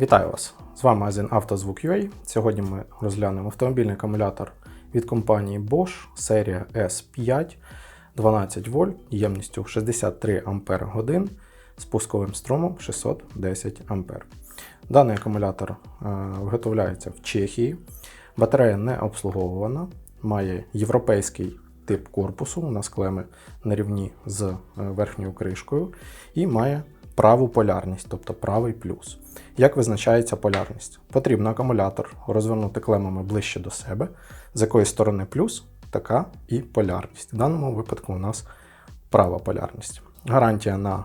Вітаю вас! З вами магазин «Автозвук.UA». Сьогодні ми розглянемо автомобільний акумулятор від компанії Bosch, серія S5 12 вольт ємністю 63 Ампер годин з пусковим струмом 610 Ампер. Даний акумулятор е, виготовляється в Чехії. Батарея не обслуговувана, має європейський тип корпусу, у нас клеми на рівні з е, верхньою кришкою, і має праву полярність, тобто правий плюс. Як визначається полярність? Потрібно акумулятор розвернути клемами ближче до себе, з якої сторони плюс, така і полярність. В даному випадку у нас права полярність. Гарантія на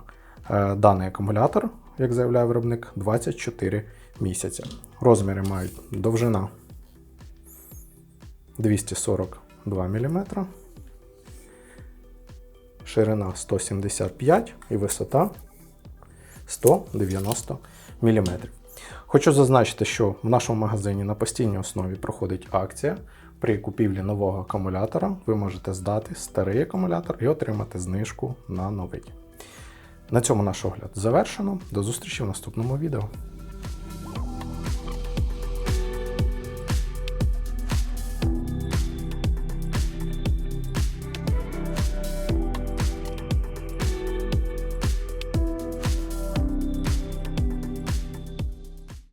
е, даний акумулятор, як заявляє виробник, 24 місяці. Розміри мають довжина 242 мм, ширина 175 і висота 190 мм. Хочу зазначити, що в нашому магазині на постійній основі проходить акція. При купівлі нового акумулятора ви можете здати старий акумулятор і отримати знижку на новий. На цьому наш огляд завершено. До зустрічі в наступному відео.